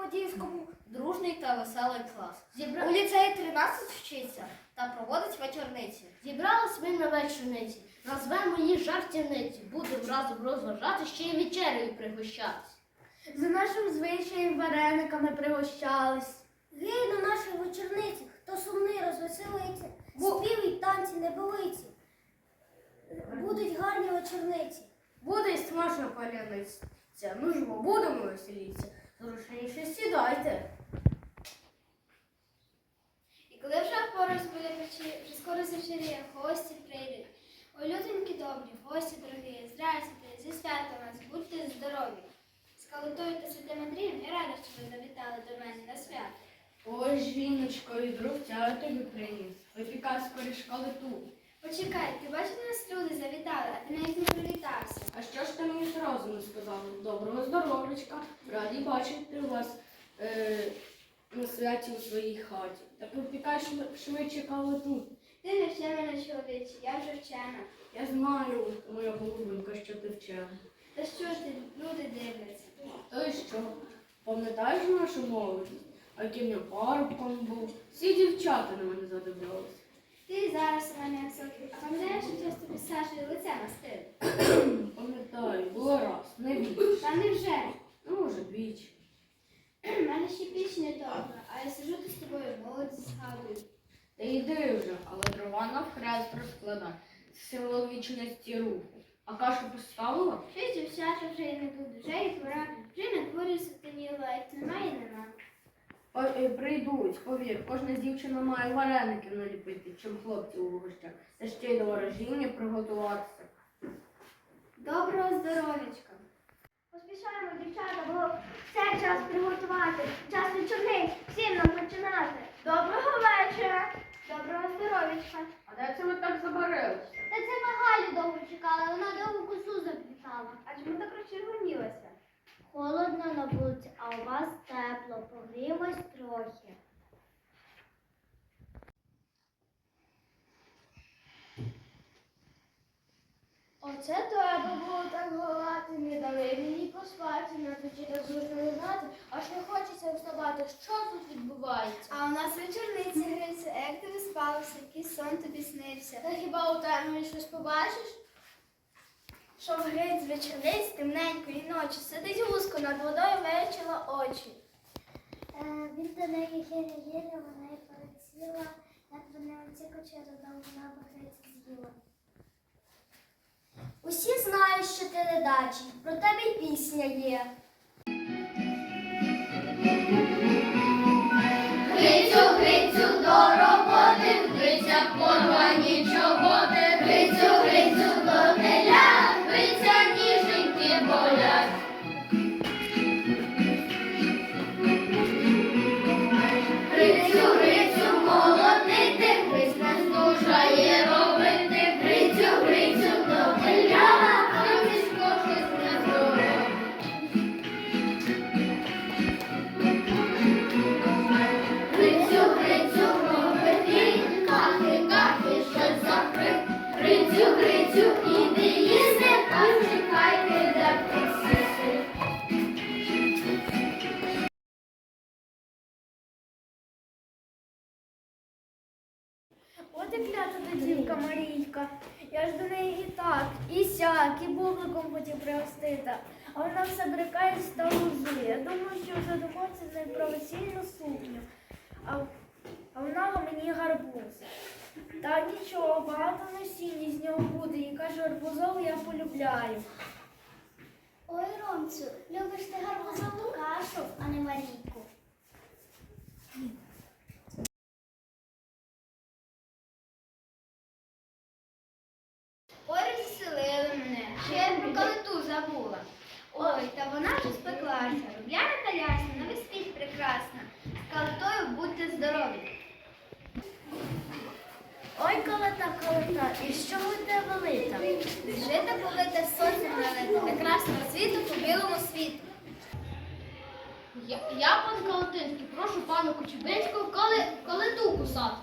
Кам'янці-Подільському дружний та веселий клас. Зібра... У ліцеї 13 вчиться та проводить вечорниці. Зібрались ми на вечорниці, назвемо її жартівниці. Будемо разом розважати, ще й вечерею пригощатись. За нашим звичаєм варениками пригощались. Гей на нашій вечорниці, хто сумний розвеселиться, спів і танці не болиці. Будуть гарні вечорниці. Буде й смачна паляниця. Ну ж, бо будемо веселітися. Зручніше сідайте. І коли вже пораз буде печі, вже скоро завчеріє, гості прийдуть. Ой, люденьки добрі, гості дорогі, здрастуйте, зі святом вас, будьте здорові. З Калитою та Святим Андрієм я рада, що ви завітали до мене на свято. Ось жіночко, і друг я тобі приніс. Випікай скоріш калиту. Почекай, ти бачиш, нас люди завітали, а ти навіть не привітався. А що ж ти мені зразу не сказала? Доброго здоров'ячка. Раді бачити вас е, на святі у своїй хаті. Випікай швид- швидше калиту. Ти не вчи мене, чоловіче, я вже вчена. Я знаю, моя голубенька, що ти вчена. Та що ж ти, люди дивляться? То й що? Пам'ятаєш нашу молодість? А яким я парубком був? Всі дівчата на мене задивлялися. Ти зараз мене високий, а пам'ятаєш, що часто під Сашою лице мастив? Пам'ятаю, було раз, не віч. Та невже? Ну, може, двічі. У мене ще пісня а я сижу тут з тобою, молодість згадую. Та йди вже, але дрова на хрест розкладай. Символ вічності руху. А кашу поставила? Щось дівчата вже й не буде, вже і пора, вже на дворі сутеніло, як немає, нема. О, е, Прийдуть, повір, кожна дівчина має вареники наліпити, чим хлопці у гощах. Та ще й до ворожіння приготуватися. Доброго здоров'ячка. Поспішаємо, дівчата, бо все час приготувати. Час вечорниць, всім нам починати. Доброго вечора. Доброго здоров'ячка. А де це ви так забарилися? Та це ми Галю довго чекали, вона довго косу заплітала. А чому так розчервонілася? Холодно на вулиці, а у вас тепло, погріємось трохи. Оце треба було так голати, не дали мені поспати, на так зручно лежати, аж не хочеться вставати. Що тут відбувається? А у нас вечорниці гриться, як ти виспалася, який сон тобі снився? Та хіба у темі щось побачиш? Що гриць вечорниць темненької ночі, сидить гуско над водою, вирічила очі. Е, Він до неї гіря-гіря, вона й полетіла, як вони оцікоче додому вона багриця з'їла. Усі знають, що ти ледачий, про тебе й пісня є. І клята та дівка Марійка. Я ж до неї і так, і сяк, і бубликом хотів пригостити. А вона все брикає та лузує. Я думаю, що вже домовиться з нею про весільну сукню. А, а вона мені гарбуз. Та нічого, багато насіння з нього буде. І каже, гарбузову я полюбляю. Ой, Ромцю, любиш ти гарбузову кашу, а не Марійку. Ой, розселили мене, ще я про калиту забула. Ой, та вона вже спеклася, рубляна та ясна, на весь світ прекрасна. З калитою будьте здорові. Ой, колота, колота, і що буде велита? Жита полита сонцем налита, прекрасного світу по білому світу. Я, я пан Калатинський, прошу пана Кочубинського коли, коли ту кусати.